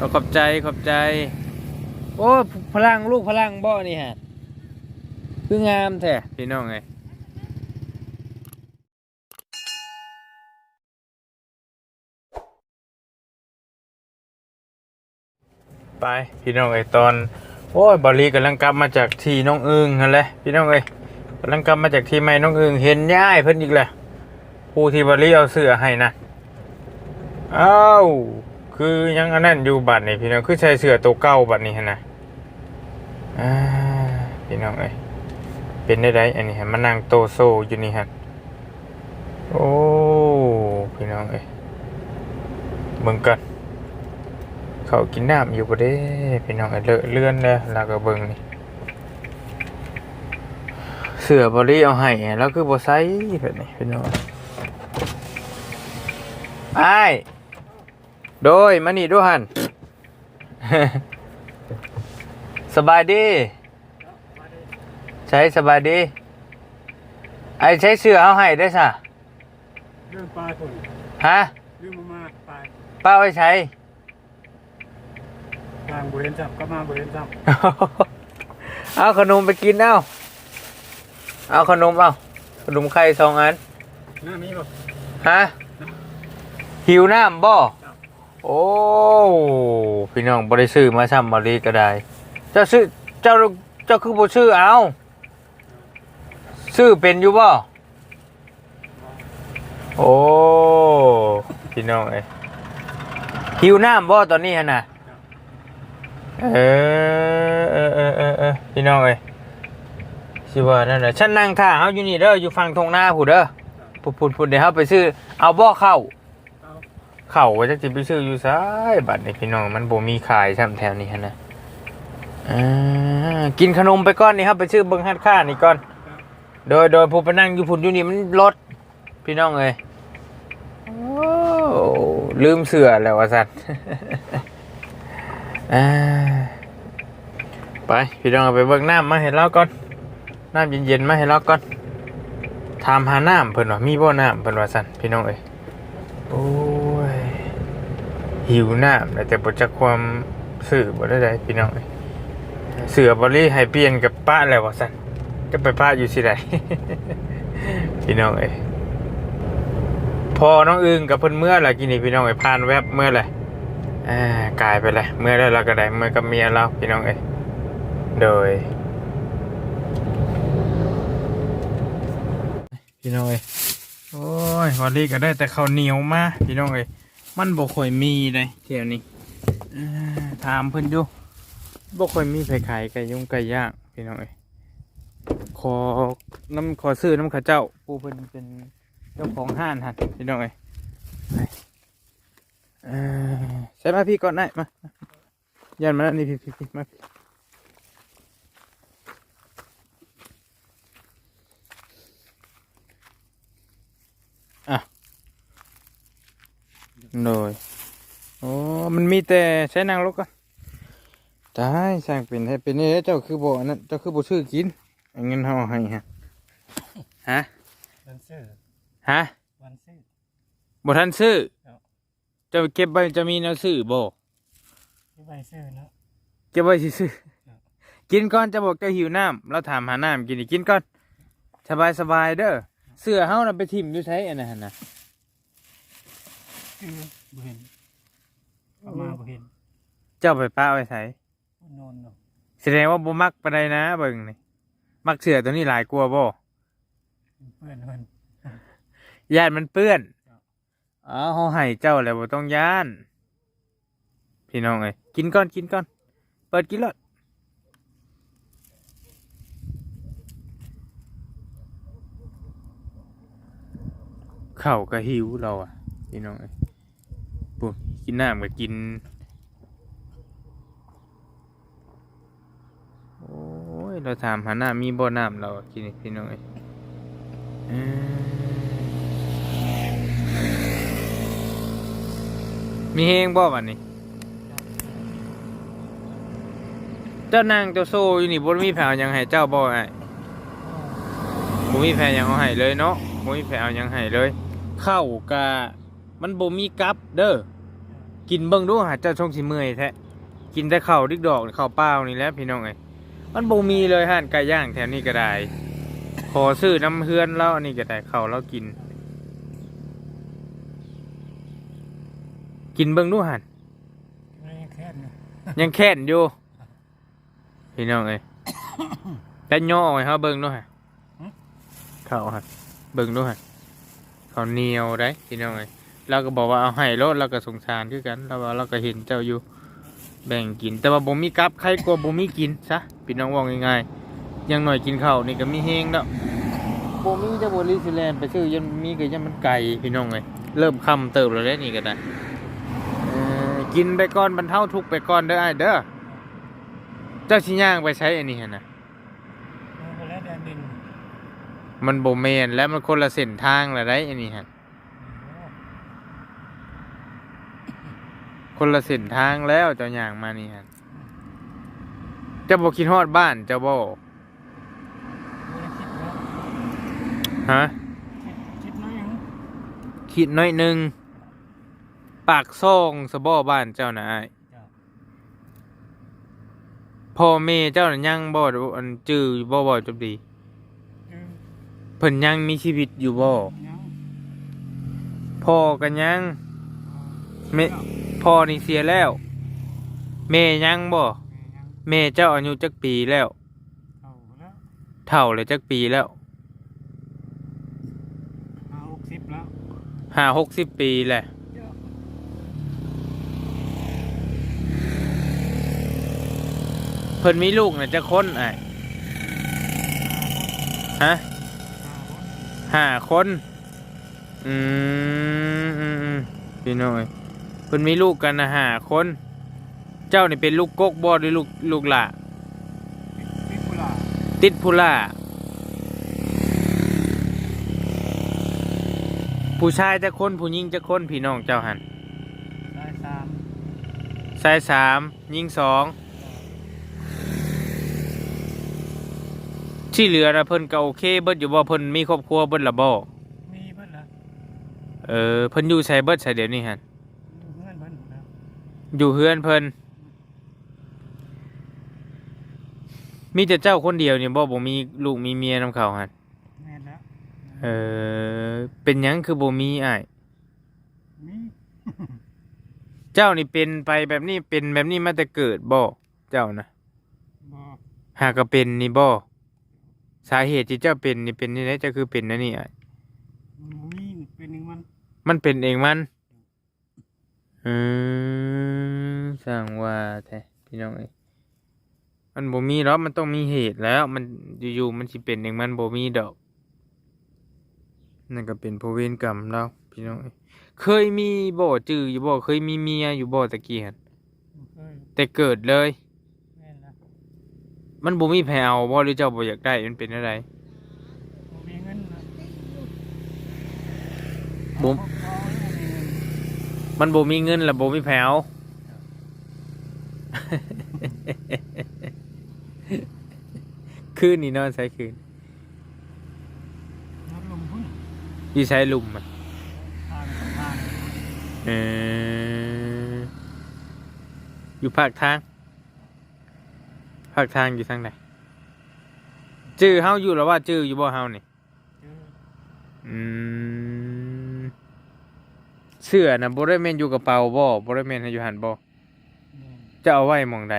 เอาขอบใจขอบใจ โอ้พลังลูกพลังบ่นี่ฮะคืองามแท้พี่น้องไงไปพี่น้องไอ้ตอน โอ้ยบอลลีกำลังกลับมาจากที่น้องอึงนั่นแหละพี่น้องเอ้ยกำลังกลับมาจากที่ไม่น้องอึงเห็นย่ายเพิ่นอีกแหละผู้ที่บอลลีเอาเสื้อให้นะอ้าว คือยังอันนั้นอยู่บัดนี่พี่น้องคือใช้เสื้อตัวเก่าบัดนี้หั่นะอ่าพี่น้องเอ้ยเป็นได้ไดอันนี้ฮะมานั่งโตโซอยู่นี่ฮะโอ้พี่น้องเอ้ยเบิ่งกันเขากินน้ำอยู่บ่เด้พี่น้องไอ้เลอะเลื่อนเลยแล้วก็เบิ่งนี่เสือบริเอาให้แล้วคือบ่ใส่แบบนี้พี่น้องไอ้ โดยมานี่ดูหัน สบายดี ใช้สบายดี ไอ้ใช้เสือเอาให้ได้ซะเรื่องปลายคนฮะเรื่องมากๆปลายป้าไว้ใช้ทางบริเวณจับก็มาบริเวณจับเอาขนมไปกินเอาเอาขนมเอาขนมไข่สองอันหน้านี้แบบฮะหิวน้ำบ่ โอ้พี่น้องบริซื้อมาซ้ำบริก็ได้เจ้าซื้อเจ้าเจ้าคือบ่ซื้อเอาซื้อเป็นอยู่บ่โอ้พี่น้องเอ้หิวน้ำบ่ตอนนี้ฮะน่ะเออเออเออเออเอพี่น้องเอ้ยสิว่านั่นแหละฉันนั่งท่าเฮาอยู่นี่เด้ออยู่ฝั่งทงหน้าผู้เด้อพูดพูดพูดเดี๋ยวเฮาไปซื้อเอาบ่เข้า เข้าว่าจะสิไปซื้ออยู่ซ้ายบัดนี้พี่น้องมันบ่มีขายซ้ำแถวนี้หั่นะอ่ากินขนมไปก่อนนี่ครับ ไปซื้อเบิ่งฮัดค่านี่ก่อน โดยโดยผู้ไปนั่งอยู่พุ่นอยู่นี่มันรถพี่น้องเอ้ยโอ้ลืมเสือแล้วว่าซั่นอ่าไปพี่น้องไปเบิ่งน้ำมาให้เราก่อนน้ำเย็นๆมาให้เราก่อนถามหาน้ำเพิ่นว่ามีบ่น้ำเพิ่นว่าสั่นพี่น้องเอ้ยโอ้ หิวน้ำแล้วแต่บ่จักความสื่อบ่ได้ใดพี่น้องเสือบริให้เปลี่ยนกับป้าแล้วว่าสั่นจะไปป้าอยู่สิใดพี่น้องเอ้พอน้องอึงกับเพิ่นเมื่อไรกินนี่พี่น้องเอ้ผ่านแวบเมื่อไรอ่ากลายไปเลยเมื่อได้เราก็ได้เมื่อกับเมียเราพี่น้องเอ้โดย พี่น้องเอ้โอ้ยวันนี้ก็ได้แต่ข้าวเหนียวมาพี่น้องเอ้ มันบ่ค่อยมีเลยเที่ยวนี้อ่าถามเพิ่นอยู่บ่ค่อยมีไผขายไก่ย่งไก่ย่างพี่น้องเอ้ยขอน้ำขอซื้อน้ำข้าเจ้าผู้เพิ่นเป็นเจ้าของห้านหันพี่น้องเอ้ยเอ่อใช่มาพี่ก่อนได้มายันมาแล้วนี่พี่พี่พี่มาพี่ โดยโอ้มันมีแต่ใช้นางลกก่อนตายสร้างเป็นให้เป็นนี่เจ้าคือบ่อันนั้นเจ้าคือบ่ซื้อกินเอาเงินเฮาให้ฮะฮะวันซื้อฮะวันซื้อบ่ทันซื้อครับเจะเก็บไว้จะมีแนวซื้อบ่ที่ใบซื้อเนาะเก็บไว้ซื้อครับๆกินก่อนจะบอกจะหิวน้ำเราถามหาน้ำกินอีกกินก่อนสบายสบายๆเด้อเสื้อเฮาน่ะไปทิ่มอยู่ใช้อันนั้นหั่นนะ คือบ่เห็นก็มาบ่เห็นเจ้าไปป้าไว้ใช้โนนเนาะแสดงว่าบ่มักปานใดนะเบิ่งนี่มักเสื้อตัวนี้หลายกว่าบ่เพื่อนเพื่อนย่านมันเปื้อนครับอ๋อเฮาให้เจ้าแล้วบ่ต้องย่าน พี่น้องเอ้ยกินก่อนกินก่อน เปิดกินเลยข้าวก็หิวเราอะพี่น้องเอ้ย ปุ๊บกินน้ำก็กิน โอ้ย เราถามหาน้ำมีบ่อน้ำเรากินพี่น้องเอ้ยมีเฮงบ่บัดนี้ เจ้านางเจ้าโซอยู่นี่บ่มีแผวยังให้เจ้าบ่ไอ้บ่มีแผวยังเอาให้เลยเนาะบ่มีแผวยังให้เลย เข้ากะ มันบ่มีกับเด้อกินเบิ่งดูหาเจ้าชงสิเมื่อยแท้กินแต่ข้าวดิกดอกข้าวเปล่านี่แหละพี่น้องเอ้ยมันบ่มีเลยห่านไก่ย่างแถวนี้ก็ได้ ขอซื้อน้ำเฮือนแล้วอันนี้ก็ได้ข้าวเรากิน กินเบิ่งดูหันไม่ได้แค่นี้ยังแค้นอยู่พี่น้องเอ้ยแล้วย่อให้เขาเบิ่งดูฮะข้าวฮะเบิ่งดูฮะข้าวเหนียวได้พี่น้องเอ้ย เราก็บอกว่าเอาให้รถเราก็สงสารคือกันเราว่าเราก็เห็นเจ้าอยู่ แบ่งกิน แต่ว่าบ่มีกับใครกลัวบ่มีกินซะพี่น้องว่าง่ายๆอยังหน่อยกินข้าวนี่ก็มีเฮงแล้วบ่มีจะบ่ลิซิแลนด์ไปซื้อยังมีก็ยังมันไก่พี่น้องเอ้ยเริ่มค่ำเติบแล้วเด้นี่ก็ได้เออกินไปก่อนบรรเทาทุกข์ไปก่อนเด้ออ้ายเด้อเจ้าสิย่างไปใช้อันนี้หั่นน่ะมันก็แล้วแดนดินมันบ่แม่นและมันคนละเส้นทางละได้อันนี้หั่น คนละเส้นทางแล้วเจ้าย่างมานี่หั่นเจ้าบ่คิดฮอดบ้านเจ้าบ่ไม่ได้คิดแล้วฮะคิดคิดน้อยยังคิดน้อยหนึ่งปากซ่องสะบ่อบ้านเจ้านะอ้ายเจ้าพ่อแม่เจ้าน่ะยังบ่อันจื้ออยู่บ่บ่จบดีคือเพิ่นยังมีชีวิตอยู่บ่ยังพ่อก็ยังแม่ พ่อนี่เสียแล้ว แม่ยังบ่แม่ยังแม่เจ้าอายุจักปีแล้วเอาแล้วเฒ่าเลยจักปีแล้วห้าหกสิบแล้วห้าหกสิบปีแหละเจ้าเพิ่นมีลูกน่ะจักคนอ้ายฮะห้าคนห้าคน อืมอืมอืมพี่น้อย เพิ่นมีลูกกันนะห้าคน เจ้านี่เป็นลูกกกบ่หรือลูกลูกหล่ะติดกุหลาบติดผู้ล่าผู้ชายจะคนผู้หญิงจะคนพี่น้องเจ้าหันได้สามชายสามหญิงสองที่เหลือนะเพิ่นก็โอเคเบิดอยู่บ่เพิ่นมีครอบครัวเบิดละบ่มีเพิ่นละเออเพิ่นอยู่ใช้เบิดใช้เดี๋ยวนี้หัน อยู่เพื่อนเพิ่นแล้ว อยู่เฮือนเพิ่นมีแต่เจ้าคนเดียวนี่บ่บ่มีลูกมีเมียนำเขาหันแม่นแล้วเออเป็นหยังคือบ่มีอ้ายมีเจ้านี่เป็นไปแบบนี้เป็นแบบนี้มาแต่เกิดบ่เจ้านะบ่หากก็เป็นนี่บ่สาเหตุที่เจ้าเป็นนี่เป็นนี่แหละเจ้าคือเป็นนะนี่อ้ายมันบ่มีเป็นหนึ่งมัน มันเป็นเองมัน อืมสั่งว่าแท้พี่น้องเอ้ยมันบ่มีหรอกมันต้องมีเหตุแล้ว มันอยู่ๆมันสิเป็นเองมันบ่มีดอกนั่นก็เป็นเพราะเวรกรรมเราพี่น้องเอ้ยเคยมีบ่จื้ออยู่บ่เคยมีเมียอยู่บ่ตะกี้หั่นบ่เคยแต่เกิดเลย แม่นแล้วมันบ่มีแผวบ่หรือเจ้าบ่อยากได้มันเป็นอะไร บ่มีเงินนะบ่เอาเอาเอามีเงิน มันบ่มีเงินและบ่มีแผวคืนนี่นอนใช้คืนนับลมพุ่นอยู่ใช้ลุมมันทางทางเอออยู่ภาคทางภาคทางอยู่ทางไหนจื้อเฮาอยู่แล้วว่าจื้ออยู่บ่เฮานี่เจออืม เสื้อน่ะบ่ได้แม่นอยู่กระเป๋าบ่บ่ได้แม่นให้อยู่หันบ่แม่นจะเอาไว้หม่องใด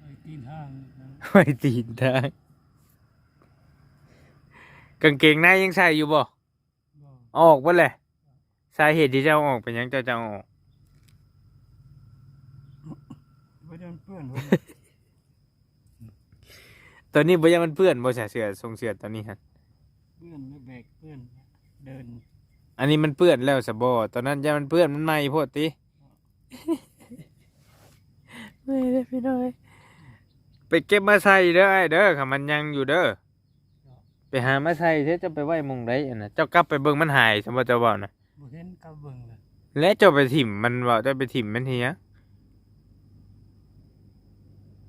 ไอ้ตีนทางนั้นไว้ตีนทางกางเกงในยังใส่อยู่บ่บ่เอาออกบ่แหละสาเหตุที่จะเอาออกเป็นหยังเจ้าจะเอาออกบ่ได้มันเปื้อนเพิ่นตอนนี้บ่ยังมันเปื้อนบ่ใส่เสื้อทรงเสื้อตอนนี้ฮะเปื้อนแล้วแบกเปื้อนเดิน อันนี้มันเปื้อนแล้วสะบ่ตอนนั้นยังมันเปื้อนมันไหม้โพดติไม่ได้พี่น้อยไปเก็บมาใส่เด้อไอ้เด้อค่ะมันยังอยู่เด้อไปหามาใส่เด้จะไปไว้หมองใดอันน่ะเจ้ากลับไปเบิ่งมันหายสมบ่เจ้าเว้านะบ่เห็นกับเบิ่งเลยและเจ้าไปถิ่มมันว่าเจ้าไปถิ่มมันเฮีย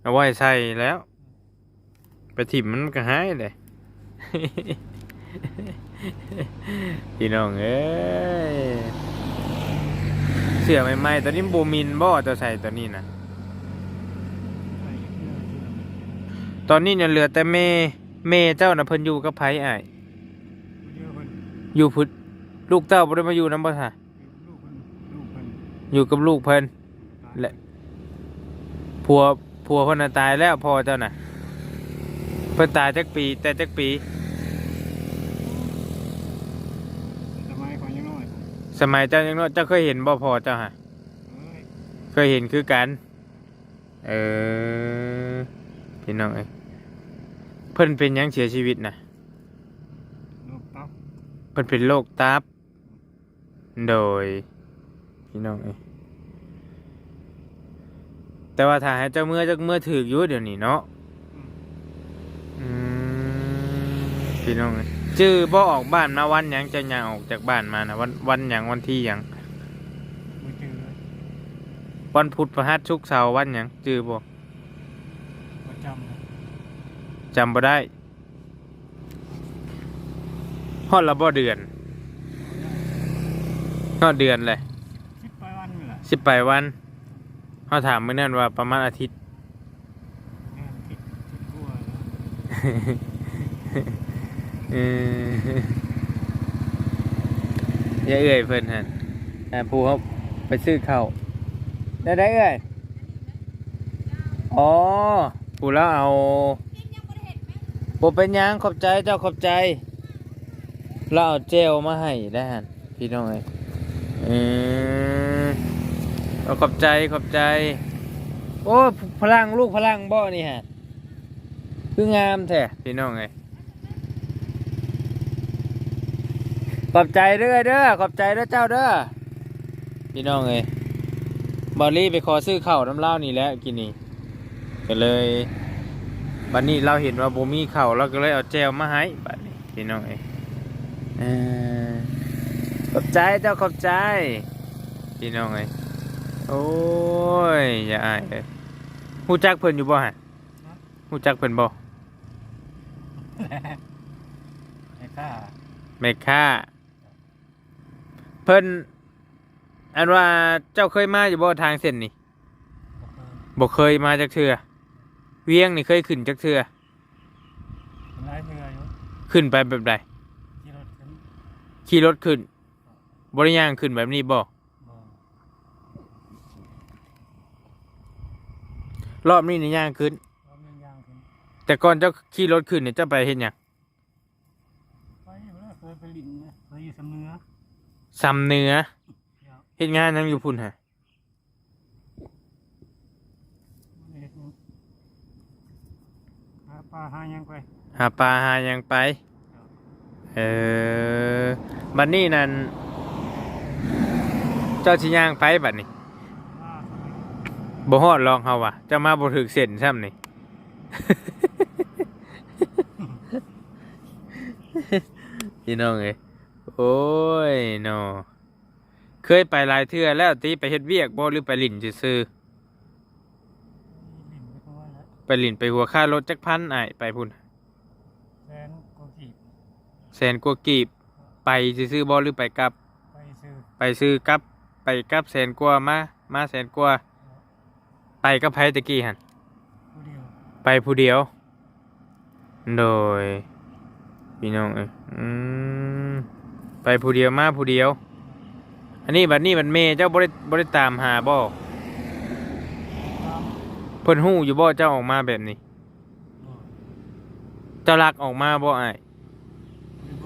เอาไว้ใส่แล้ว ไปถิ่มมันก็หายเลย พี่น้องเอ้ยสื้อใหม่ๆตอนนี้บ่มินบ่เจะใส่ตัวนี้นะใส่เสื้อเสื้อตอนนี้เนี่ยเหลือแต่เมเมเจ้าน่ะเพิ่นอยู่กับไผอ้ายเดียวคนอยู่พุทธลูกเต้าบ่ได้มาอยู่นำบ่ซะลูกคนลูกคนอยู่กับลูกเพิ่นและผัวผัวเพิ่นน่ะตายแล้วพ่อเจ้าน่ะเพิ่นตายจักปีแต่จักปี สมัยก่อนยังน้อย สมัยเจ้ายังน้อยเจ้าเคยเห็นบ่พอเจ้าฮะเคยเห็นคือกัน เออพี่น้องเอ้ยเพิ่นเป็นหยังเสียชีวิตนะลูกตับเพิ่นเป็นโรคตับ โดย พี่น้องเอ้ยแต่ว่าถ้าให้เจ้าเมื่อเจ้าเมื่อถือกอยู่เดี๋ยวนี้เนาะอืมพี่น้องเอ้ย จื้อบ่ออกบ้านมาวันหยังจะย่างออกจากบ้านมานะวันวันหยังวันที่หยังมือเจอวันพุธพฤหัสศุกร์เสาร์วันหยังจื้อบ่ประจำเลยจำบ่ได้ฮอดละบ่เดือนฮอดเดือนเลยคิดไปวันนี่แหละสิบไปลายวันเขาถามเมื่อนั้นว่าประมาณอาทิตย์ แม่คิดคิดกลัวนะ เอออย่าเอ่ยเพิ่นฮะอ่าผู้เขาไปซื้อข้าวได้ได้เอื่อยอ๋อผู้แล้วเอาบเป็นยังขอบใจเจ้าขอบใจ เราเอาเจลมาให้ได้ฮะพี่น้องเอ้ยเออเอาขอบใจขอบใจ โอ้พลังลูกพลังบ่นี่ฮะคืองามแท้พี่น้องเอ้ย ขอบใจเด้อเด้อขอบใจเด้อเจ้าเด้อพี่น้องเอ้ยบอลลี่ไปขอซื้อข้าวน้ำเหล้านี่แหล้วกินนี่ก็เลยบัดนี้เราเห็นว่าบ่มีข้าวเราก็เลยเอาแจวมาให้บัดนี้พี่น้องเอ้ยเอ่อขอบใจเจ้าขอบใจ พี่น้องเอ้ยโอ้ยอย่าอายเลยฮู้จักเพิ่นอยู่บ่ฮะฮู้จักเพิ่นบ่ไอ้ข้าแม่ค้า เพิ่นอันว่าเจ้าเคยมาอยู่บ่ทางเส้นนี่บอกเออบ่เคยมาจากเทือเวียงนี่เคยขึ้นจากเทือเป็นไรเมื่อยอยู่ขึ้นไปแบบใดขี่รถขึ้นขี่รถขึ้นบริย่างขึ้นแบบนี้บ่บอกรอบนี้นี่ย่างขึ้นว่ามันยางขึ้น แต่ก่อนเจ้าขี่รถขึ้นเนี่ยเจ้าไปเฮ็ดหยังไปอยู่แล้วเคยไปลินนะเคยอยู่สำเนื้อ ซำเหนือเดี๋ยวเฮ็ดงานหยังอยู่พุ่นฮะเด็กหาปลาหายังไปหาปลาหาหยังไป เออบัดนี้นั่นเจ้าสิย่างไปบัดนี้ว่าเขาไปบ่ฮอดลองเฮาว่ะเจะมาบ่ถึกเส้นซ้ำนี่พี่น้องเอ้ย โอ้ยเนาะเคยไปหลายเทื่อแล้วตีไปเฮ็ดเวียกบ่หรือไปลิ่นซื่อลินไปเพราะว่าแล้วๆไปลิ่นไปหัวค่ารถจักพันอ้ายไปพุ่นแฟนกูจีบแสนกว่ากีบ ไปซื่อๆบ่หรือไปกลับ ไปซื้อไปซื้อกลับ ไปกลับแสนกว่ามามาแสนกว่าไปกับไผตะกี้หั่นผู้เดียวไปผู้เดียว โดยพี่น้องเอ้ยอืมไป ผู้เดียวมาผู้เดียว อันนี้บัดนี้บัดเมเจ้าบ่ได้บ่ได้ตามหาบ่เพิ่นฮู้อยู่บ่เจ้าออกมาแบบนี้ เจ้ารักออกมาบ่อ้ายหรือ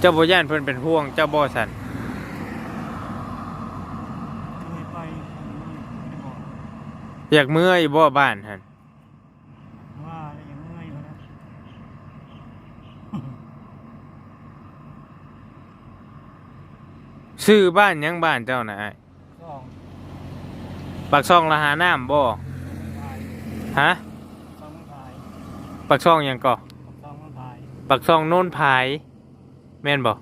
เจ้าบ่ย่านเพิ่นเป็นห่วงเจ้าบ่สั่น เคยไปไม่ได้บอก อยากเมื่อยอยู่บ่บ้านหั่นว่าอย่างเมื่อยอยู่นะซื้อบ้านหยังบ้านเจ้าน่ะอ้ายสองปากช่องละหาน้ำบ่พายฮะสองพายปากช่องหยังก่อสองพายปากช่องโน่นพาย แม่นบ่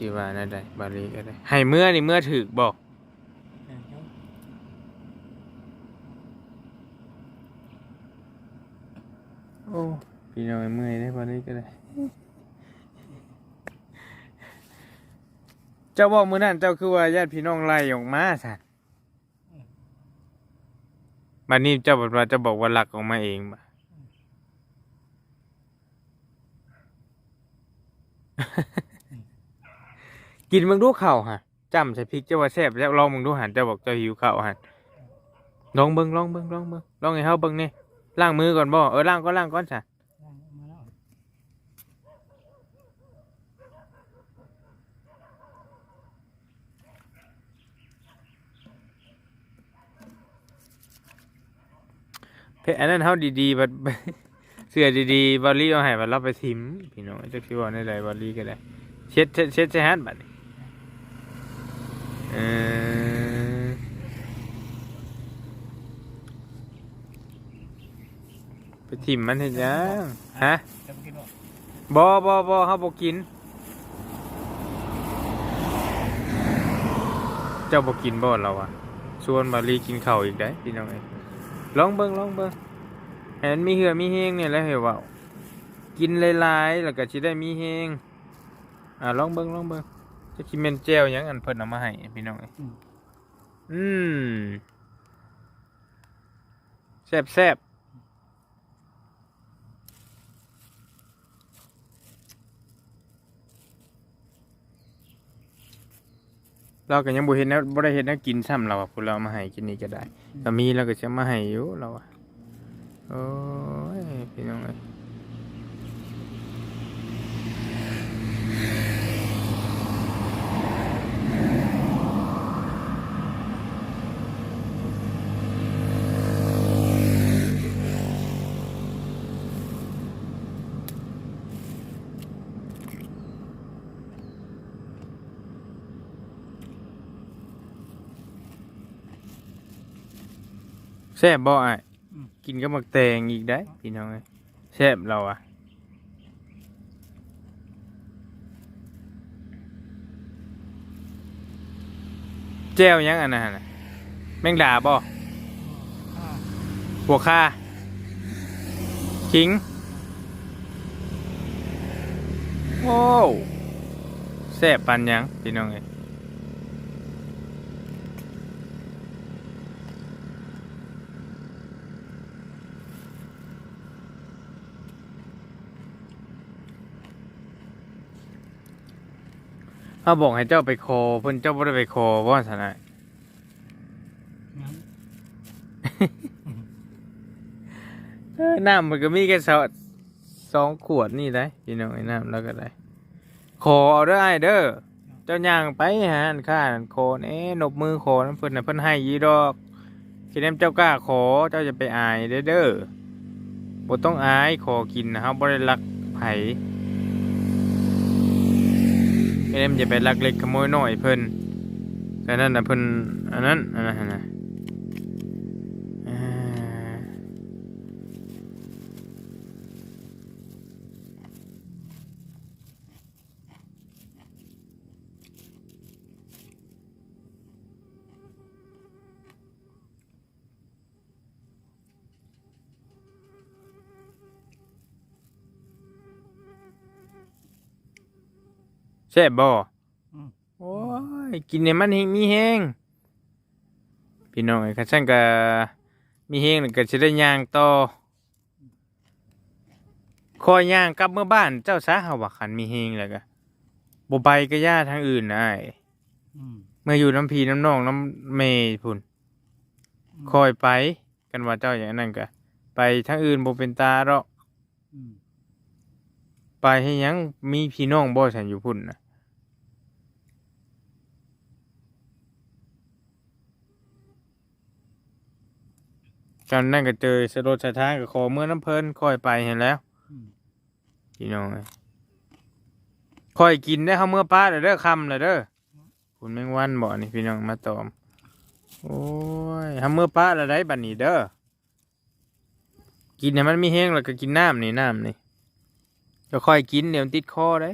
สิว่านั่นได้บาลีก็ได้ให้เมื่อนี่เมื่อถือบอกโอ้พี่น้องเมื่อยได้บาลีก็ได้เจ้าบอกเมื่อนั้นเจ้าคือว่าญาติพี่น้องไล่ออกมาสัตว์บัดนี้เจ้าบอกว่าจะบอกว่าหลักออกมาเองบ่ กินมึงดูข้าฮะจำใส่พริกเจ้าว่าแซ่บแล้วลองมึงดูหันเจ้าบอกเจ้าหิวเข้าวหันลองเบิ่งลองเบิ่งลองเบิ่งลองให้เฮาเบิ่งนี่ล้างมือก่อนบ่เออล้างก็ล้างก่อนซะย่างมาแล้วเพอันนั้นเฮาดีๆบัดเสื้อดีๆบอลลี่เอาให้บัดเราไปทิมพี่น้องจักสิว่าในใดบอลลี่ก็ได้เช็ดเช็ดเช็ดใส่ฮัดบัดนี้ ไปทิมมันเฮ็ดหยังฮะบ่บ่บ่บ่เฮาบ่กิน เจ้าบ่กินบ่เราอะชวนบาลีกินเข้าอีกได้พี่น้องเอ้ลองเบิ่งลองเบิ่งให้มันมีเหือมีแฮงเนี่ยแล้วเหรอว่ากินหลายๆแล้วก็สิได้มีแฮงอ่าลองเบิ่งลองเบิ่ง จะกินแม่นแจ่วหยังอันเพิ่นเอามาให้พี่น้องเอ้ยอืม อืมแซ่บแซ่บเราก็ยังบ่เห็นนะบ่ได้เห็นนะกินซ้ำเราอะพวกเราเอามาให้กินนี่ก็ได้ก็มีเราก็จะมาให้อยู่เราอะโอ้ยพี่น้องเอ้ย แซ่บบ่อ้ายอืม กินกับหมักแตงอีกได้พี่น้องเอ้ยแซ่บเราอะแจ่วหยังอันนั้นน่ะแมงดาบ่อ่าหัวค่าขิงโอ้แซ่บปันหยังพี่น้องเอ้ย เขาบอกให้เจ้าไปคอเพิ่นเจ้าบ่ได้ไปคอว่าสนะงั้นเออน้ำมันก็มีแค่สองสองขวดนี่ได้พี่น้องไอ้น้ำแล้วก็ได้ขอเอาเด้อไอ้เด้อเจ้าย่างไปหาอันข้าอันโคเอ๊ะนบมือขอน้ำเพิ่นน่ะเพิ่นให้ยีดอกคิดแนมเจ้ากล้าขอเจ้าจะไปอายเด้อเด้อบ่ต้องอายขอกินนะครับบ่ได้รักไผ เอ็มจะไปลักเล็กขโมยน้อยเพิ่นแต่นั่นน่ะเพิ่นอันนั้นอันนั้นนะ แซ่บบ่อืมโอ้ยกินเนี่ยมันหิมีแห้งพี่น้องไอ้ข้าช่างก็มีแห้งแล้วก็จะได้ย่างต่อคอยย่างกลับเมื่อบ้านเจ้าสาหาว่าขันมีแห้งแล้วก็บ่ไปก็ย่าทางอื่นนะอ้ายอืมเมื่ออยู่น้ำพีน้ำนองน้ำเมย์พุ่นคอยไปกันว่าเจ้าอย่างนั้นก็ไปทางอื่นบ่เป็นตาหรอกอืมไปให้หยังมีพี่น้องบ่ฉันอยู่พุ่นนะ จำนั่นก็เจอสะรดสะท้านกับขอเมื่อน้ำเพลินค่อยไปเห็นแล้วอืมพี่น้องเอ้ยค่อยกินได้เขาเมื่อป้าเด้อเด้อคำเลยเด้อคุณแมงวันบ่นี่พี่น้องมาตอม โอ้ยทำเมื่อป้าละได้บัดนี้เด้อกินให้มันมีแห้งแล้วก็กินน้ำนี่น้ำนี่จะค่อยกินเดี๋ยวมันติดคอได้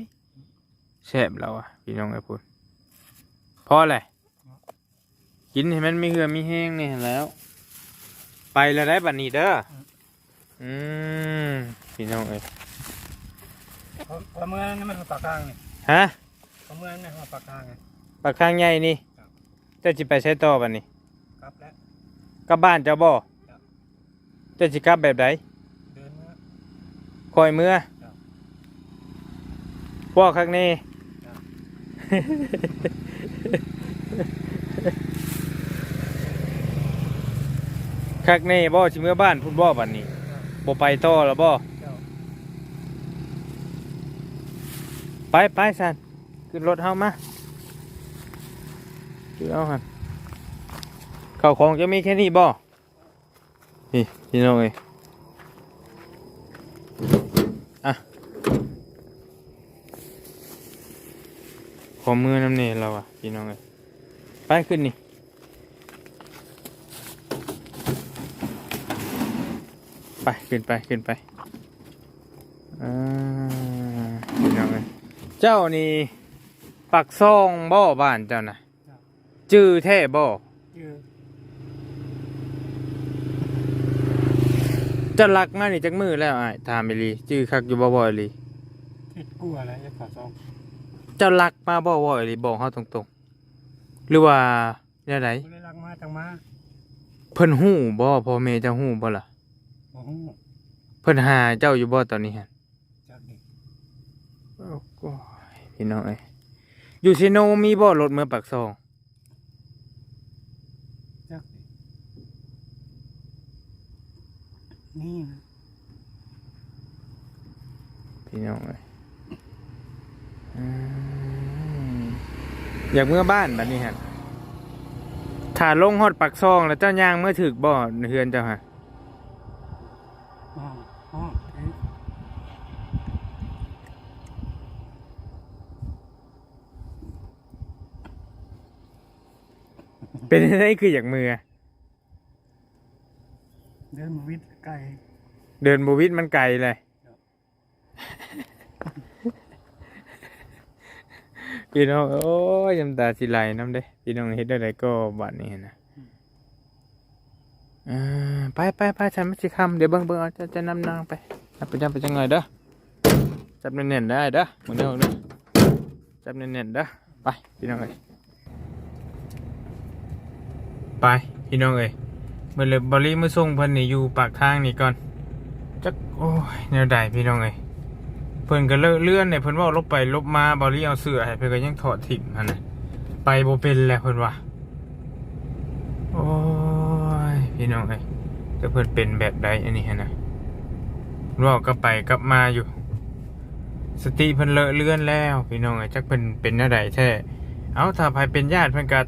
แซ่บเราอะพี่น้องไอ้พูดพอเลยกินให้มันมีเหือมีแห้งนี่แล้ว ไปแล้วได้บัดนี้เด้ออืมพี่น้องเอ้ยเพราะเพราะเมื่อนั้นมันปากกลางนี่ฮะเพราะเมื่อนั้นมันปากกลางไง ปากข้างใหญ่นี่ครับ เจ้าสิไปใช้ต่อบัดนี้กลับแล้ว กลับบ้านเจ้าบ่ครับ เจ้าสิกลับแบบใดเดินเมื่อคอยเมื่อครับพวกข้างนี้ครับ คักแนี่บ่สิเมื่อบ้านพุ่นบ่บัดนี้บ่ไปต่อแล้วบ่เจ้าไปไปสันขึ้นรถเฮามาคือเอาหันข้าวของจะมีแค่นี้บ่นี่พี่น้องเอ้ยอะขอมือน้ำเนเราอะพี่น้องเอ้ยไปขึ้นนี่ ไปขึ้นไปขึ้นไปอ่าพี่น้องเอ้ยเจ้านี่ปักซองบ่บ้านเจ้านะจื้อแท้บ่ยือเจะลักมานี่จักมือแล้วอ้ายถามไปลีจื้อคักอยู่บ่บ่อยลีทิดกลัวอะไรจะขาดซองเจ้าลักมาบ่บ่อยลีบอกเฮาตรงๆ หรือว่าแนวใดคนได้รักมาจังมา เพิ่นฮู้บ่พ่อแม่เจ้าฮู้บ่ล่ะบ่ ฮู้เพิ่นหาเจ้าอยู่บ่ตอนนี้ฮะจากเด็กโอ้โหพี่น้องเอ้ยอยู่ซิโนมีบ่รถเมื่อปากซองจากเด็กนี่นะพี่น้องเอ้ยอืมอยากเมื่อบ้านบัดนี้ฮะถ้าลงฮอดปากซองแล้วเจ้าย่างเมื่อถึกบ่เฮือนเจ้าฮะ อ๋ออ๋อเอ๊ะ เป็นไงคืออยากมือ เดินมาวิทย์ไกลเดินบวิดมันไกลเลยครับพี่น้องโอ้ยยำตาสิไหลน้ำเด้พี่น้องเฮ็ดได้ไรก็บัดนี้นะเออไปไปไปฉันไม่สิคำเดี๋ยวเบิ่งเบิ่งเอาจะจะนำนางไปนับไปจำไปจังไงเด้อจับเน่นๆได้เด้อมึงเด้อเด้อจับเน่นๆเด้อไปพี่น้องเอ้ย ไปพี่น้องเอ้ยเมื่อเลยบริมาส่งเพิ่นนี่อยู่ปากทางนี่ก่อนจักโอ้ยแนวใดพี่น้องเอ้ยเพิ่นก็เลอะเลื่อนเนี่ยเพิ่นว่าลบไปลบมาบอลี่เอาเสื้อให้เพิ่นก็ยังถอดถิ่มหั่นนะไปโบเป็นแล้วเพิ่นว่าโอ้ยพี่น้องเอ้ยแต่เพิ่นเป็นแบบใดอันนี้หั่นะเว่าก็ไปกลับมาอยู่ สติเพิ่นเลอะเลื่อนแล้ว พี่น้องเอ้ยจักเพิ่นเป็นแนวใดแท้เอาถ้าใครเป็นญาติเพิ่นก็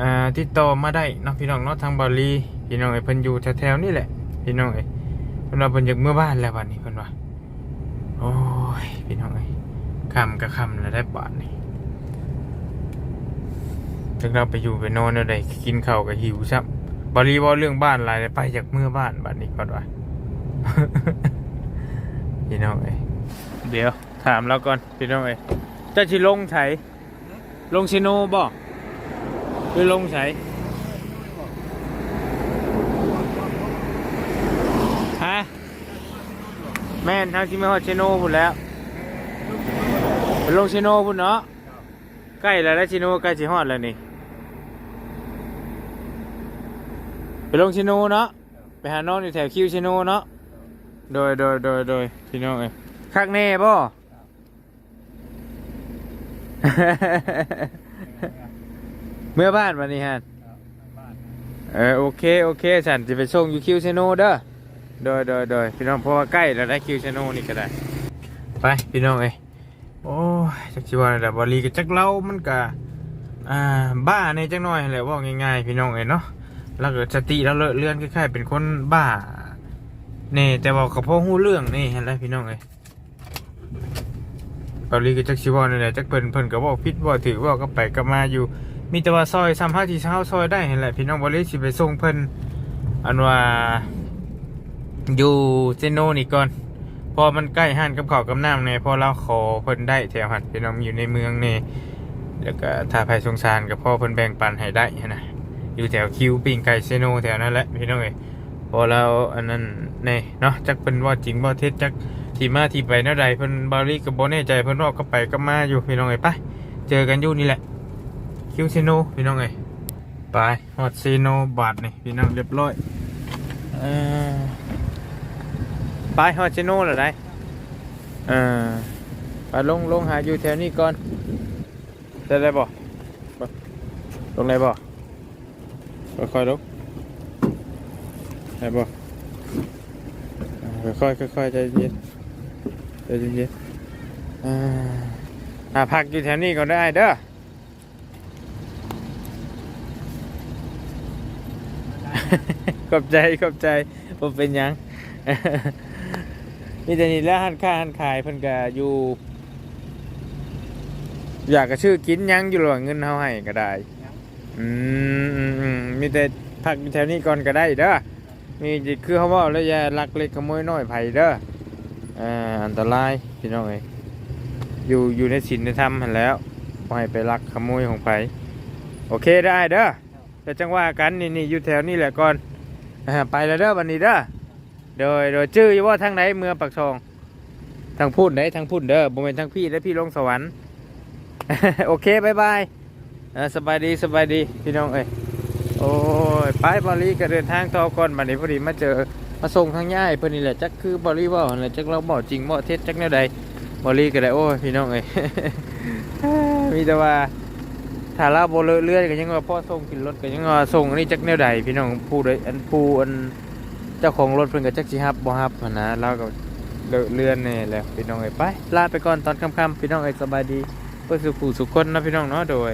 อ่าติดต่อมาได้เนาะพี่น้องเนาะทางบอลี่พี่น้องเอ้เพิ่นอยู่แถวๆนี่แหละพี่น้องเอ้เพิ่นว่าเพิ่นอยากเมื่อบ้านแล้วบัดนี้เพิ่นว่าโอ้ยพี่น้องเอ้คำกับคำแล้วได้บาทนี่ถึงเราไปอยู่ไปนอนเอาได้กินข้าวกับหิวซับบริวารเรื่องบ้านอะไรไปจากเมื่อบ้านบ้านนี้ก่อนวะพี่น้องเอ้เดี๋ยวถามเราก่อนพี่น้องเอ้จะชิลงไฉลงชิโนบ่ หรือลงไฉฮะ แม่นทางที่ไม่ฮอดเชโน่พุ่นแล้วไปลงเชโน่พุ่นเนาะ ใกล้แล้วแล้วเชโน่ใกล้สิฮอดแล้วนี่ ไปลงเชโน่เนาะ ไปหาน้องอยู่แถวคิวเชโน่เนาะ โดยโดยโดยโดยพี่น้องเอ้ยคักแน่บ่ เมื่อบ้านวันนี้ฮะเออโอเคโอเคฉันจะไปส่งอยู่คิวเชโนเด้อโดยโดยโดยพี่น้องเพราะว่าใกล้แล้วได้คิวเชโนนี่ก็ได้ ไปพี่น้องเอ้ยโอ้ยจักชิวาแต่บรีกับจักเล่ามันก็อ่าบ้าในจักหน่อยแหละว่าง่ายๆพี่น้องเอ้ยเนาะแล้วก็สติแล้วเลอะเลือนคล้ายๆเป็นคนบ้าเน่แต่ว่ากับพ่อหู้เรื่องนี่เห็นแล้วพี่น้องเอ้ยบรีกับจักชิวานี่แหละจักเพิ่นเพิ่นก็บอกพิษว่าถือว่าก็ไปก็มาอยู่ มีแต่ว่าซอยซ้ำห้าที่เช้าซอยได้เห็นแหละพี่น้องบริสิไปส่งเพิ่นอันว่าอยู่เซโนนี่ก่อน พอมันใกล้หันกับเขากับน้ำเนี่ยพอเราขอเพิ่นได้แถวหันพี่น้องอยู่ในเมืองนี่แล้วก็ถ้าภัยสงสารกับพ่อเพิ่นแบ่งปันให้ได้นะอยู่แถวคิวปิงไก่เซโนแถวนั้นแหละพี่น้องเอ้ยพอแล้วอันนั้นแน่เนาะจักเป็นว่าจริงว่าเท็จจักที่มาที่ไปแนวใดเพิ่นบารีก็บ่แน่ใจเพิ่นว่าก็ไปก็มาอยู่พี่น้องเอ้ยไปเจอกันอยู่นี่แหละ คิวซิโนพี่น้องเอ้ยไปฮอดซีโนบาทนี่พี่น้องเรียบร้อยอไปฮอดซีโนแล้วได้เออไปลงลงหาอยู่แถวนี้ก่อนได้ได้บ่ลงได้บ่ค่อยๆลงได้บ่เอค่อยๆค่อยๆใจเย็นใจเย็นๆอ่าพักอยู่แถวนี้ก่อนได้เด้อ ขอบใจขอบใจผมเป็นยังมีแต่นี่แล้วหันค่าหันขายเพิ่นก็อยู่ อยากกระชื่อกินยังอยู่หรอเงินเฮาให้ก็ได้ อืมอืมอืมมีแต่พักอยู่แถวนี้ก่อนก็ได้เด้อมีคือเขาว่าแล้วอย่าลักเล็กขโมยน้อยไผเด้ออ่าอันตรายพี่น้องเอ้ยอยู่อยู่ในศีลในธรรมหันแล้วบ่ให้ไปลักขโมยของไผโอเคได้เด้อเดี๋ยวจังว่ากันนี่นี่อยู่แถวนี้แหละก่อน อ่าไปแล้วเด้อวันนี้เด้อโดยโดยชื่ออยู่ว่าทางไหนเมืองปักชองทางพูดไหนทางพูดเด้อบ่เป็นทางพี่และพี่ลงสวรรค์ โอเคบายบายสบายดีสบายดีพี่น้องเอ้ยโอ้ยไปบาลีก็เดินทางต่อก่อนบัดนี้พอดีมาเจอมาส่งทางย่ายเพิ่นนี่แหละจักคือบาลีว่าหั่นแหละจักเราบอกจริงบ่เท็จจักแนวใดบาลีก็ได้โอ้ยพี่น้องเอ้ย มีแต่ว่า ถ้าเราโบเลอะเลื่อนก็ยังว่าพ่อส่งขึ้นรถก็ยังว่าส่งอันนี้จักแนวใดพี่น้องผู้ใดอันผู้อันเจ้าของรถเพิ่นก็จักสิฮับบ่ฮับหั้นนะเราก็เลอะเลื่อนแน่แหละพี่น้องเอ้ยไปลาไปก่อนตอนค่ำๆพี่น้องเอ้ยสบายดีเพื่อสุขสุขคนนะพี่น้องเนาะโดย